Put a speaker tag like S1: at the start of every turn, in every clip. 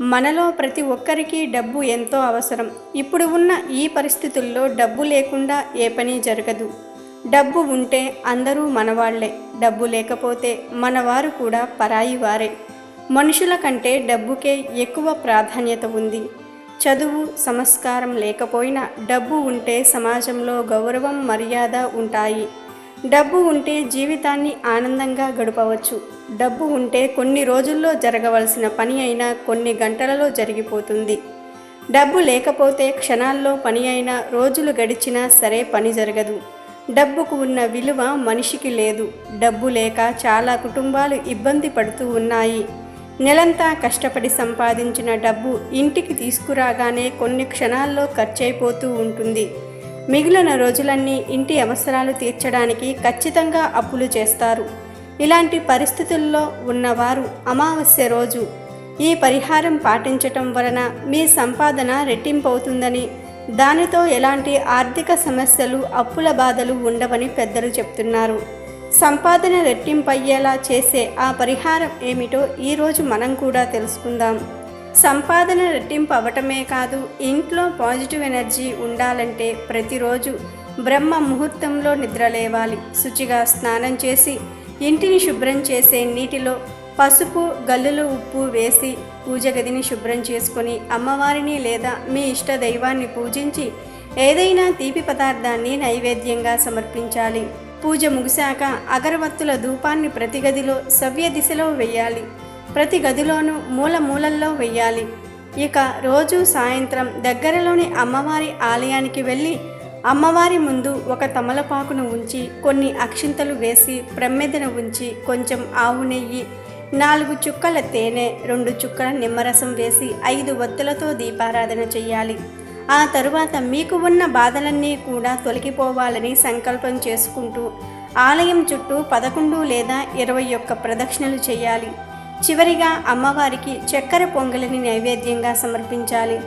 S1: మనలో ప్రతి ఒక్కరికి డబ్బు ఎంతో అవసరం. ఇప్పుడు ఉన్న ఈ పరిస్థితుల్లో డబ్బు లేకుండా ఏ పని జరగదు. డబ్బు ఉంటే అందరూ మనవాళ్ళే. డబ్బు లేకపోతే మనవారు కూడా పరాయి వారే. మనుషుల కంటే డబ్బుకే ఎక్కువ ప్రాధాన్యత ఉంది. చదువు సంస్కారం లేకపోయినా డబ్బు ఉంటే సమాజంలో గౌరవం మర్యాద ఉంటాయి. డబ్బు ఉంటే జీవితాన్ని ఆనందంగా గడపవచ్చు. డబ్బు ఉంటే కొన్ని రోజుల్లో జరగవలసిన పని అయినా కొన్ని గంటలలో జరిగిపోతుంది. డబ్బు లేకపోతే క్షణాల్లో పని అయినా రోజులు గడిచినా సరే పని జరగదు. డబ్బుకు ఉన్న విలువ మనిషికి లేదు. డబ్బు లేక చాలా కుటుంబాలు ఇబ్బంది పడుతూ ఉన్నాయి. నెలంతా కష్టపడి సంపాదించిన డబ్బు ఇంటికి తీసుకురాగానే కొన్ని క్షణాల్లో ఖర్చయిపోతూ ఉంటుంది. మిగిలిన రోజులన్నీ ఇంటి అవసరాలు తీర్చడానికి ఖచ్చితంగా అప్పులు చేస్తారు. ఇలాంటి పరిస్థితుల్లో ఉన్నవారు అమావాస్య రోజు ఈ పరిహారం పాటించటం వలన మీ సంపాదన రెట్టింపవుతుందని దానితో ఎలాంటి ఆర్థిక సమస్యలు అప్పుల బాధలు ఉండవని పెద్దలు చెప్తున్నారు. సంపాదన రెట్టింపయ్యేలా చేసే ఆ పరిహారం ఏమిటో ఈరోజు మనం కూడా తెలుసుకుందాం. సంపాదన రెట్టింపు అవటమే కాదు ఇంట్లో పాజిటివ్ ఎనర్జీ ఉండాలంటే ప్రతిరోజు బ్రహ్మ ముహూర్తంలో నిద్రలేవాలి శుచిగా స్నానం చేసి ఇంటిని శుభ్రం చేసే నీటిలో పసుపు గల్లులు ఉప్పు వేసి పూజ గదిని శుభ్రం చేసుకొని అమ్మవారిని లేదా మీ ఇష్ట దైవాన్ని పూజించి ఏదైనా తీపి పదార్థాన్ని నైవేద్యంగా సమర్పించాలి. పూజ ముగిశాక అగరవత్తుల ధూపాన్ని ప్రతి గదిలో సవ్య దిశలో వెయ్యాలి ప్రతి గదిలోనూ మూల మూలల్లో వెయ్యాలి. ఇక రోజు సాయంత్రం దగ్గరలోని అమ్మవారి ఆలయానికి వెళ్ళి అమ్మవారి ముందు ఒక తమలపాకును ఉంచి కొన్ని అక్షింతలు వేసి ప్రమ్మెదన ఉంచి కొంచెం ఆవు నెయ్యి నాలుగు చుక్కల తేనె రెండు చుక్కల నిమ్మరసం వేసి ఐదు వత్తులతో దీపారాధన చేయాలి ఆ తరువాత మీకు ఉన్న బాధలన్నీ కూడా తొలగిపోవాలని సంకల్పం చేసుకుంటూ ఆలయం చుట్టూ పదకొండు లేదా ఇరవై ఒక్క ప్రదక్షిణలు చేయాలి చివరిగా అమ్మవారికి చక్కెర పొంగలిని నైవేద్యంగా సమర్పించాలి.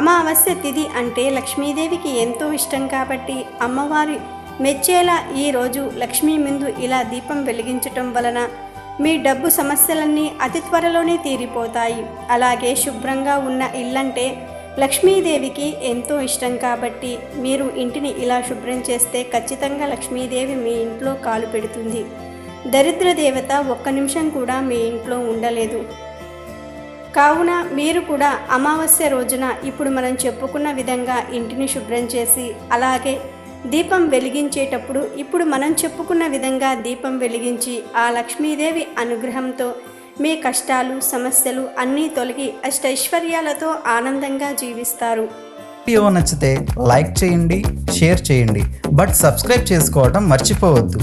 S1: అమావాస్య తిథి అంటే లక్ష్మీదేవికి ఎంతో ఇష్టం కాబట్టి అమ్మవారి మెచ్చేలా ఈరోజు లక్ష్మీ ముందు ఇలా దీపం వెలిగించటం వలన మీ డబ్బు సమస్యలన్నీ అతి త్వరలోనే తీరిపోతాయి. అలాగే శుభ్రంగా ఉన్న ఇల్లంటే లక్ష్మీదేవికి ఎంతో ఇష్టం కాబట్టి మీరు ఇంటిని ఇలా శుభ్రం చేస్తే ఖచ్చితంగా లక్ష్మీదేవి మీ ఇంట్లో కాలు పెడుతుంది. దరిద్ర దేవత ఒక్క నిమిషం కూడా మీ ఇంట్లో ఉండలేదు. కావున మీరు కూడా అమావాస్య రోజున ఇప్పుడు మనం చెప్పుకున్న విధంగా ఇంటిని శుభ్రం చేసి అలాగే దీపం వెలిగించేటప్పుడు ఇప్పుడు మనం చెప్పుకున్న విధంగా దీపం వెలిగించి ఆ లక్ష్మీదేవి అనుగ్రహంతో మీ కష్టాలు సమస్యలు అన్నీ తొలగి అష్టైశ్వర్యాలతో ఆనందంగా జీవిస్తారు.
S2: వీడియో నచ్చితే లైక్ చేయండి షేర్ చేయండి. బట్ సబ్స్క్రైబ్ చేసుకోవడం మర్చిపోవద్దు.